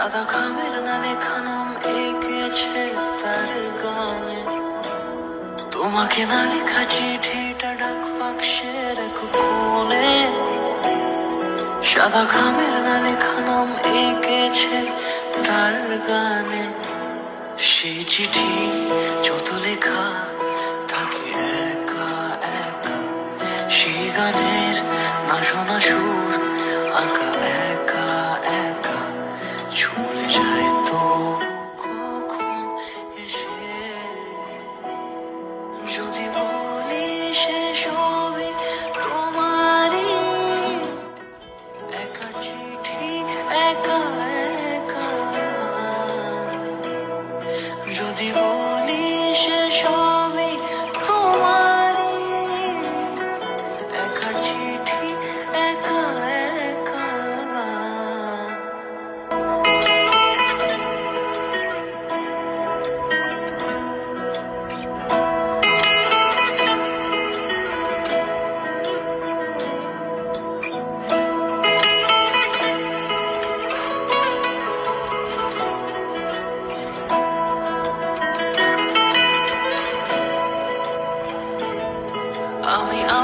সাদা খামের না লেখা এঁকেছে তার গানে তোমাকে না লেখা চিঠিটা ডাক বাক্সের কোণে সাদা খামের না লেখা এঁকেছে তার গানে সেই চিঠি যত লেখা থাকে একা একা সেই গানের না শোনা সুর আঁকা একা child.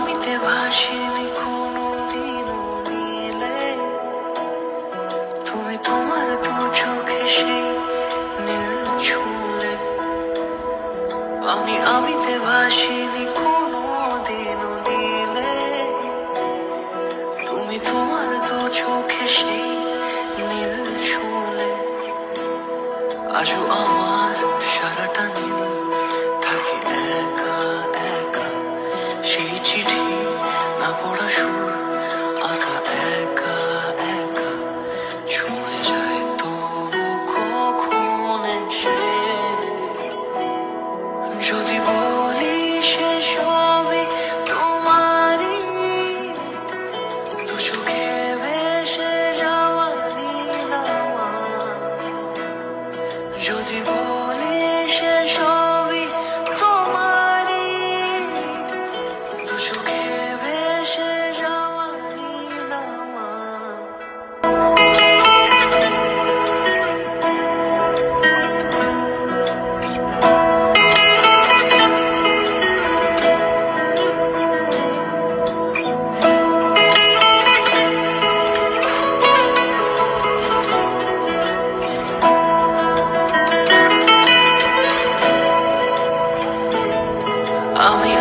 আমিতে আমি আমিতে তুমি তোমার চোখে সেই নীল আমার যদি বলি সে সবই তোমারই দু চোখে ভেসে যাওয়া যদি বলি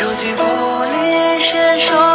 彻底不离身手。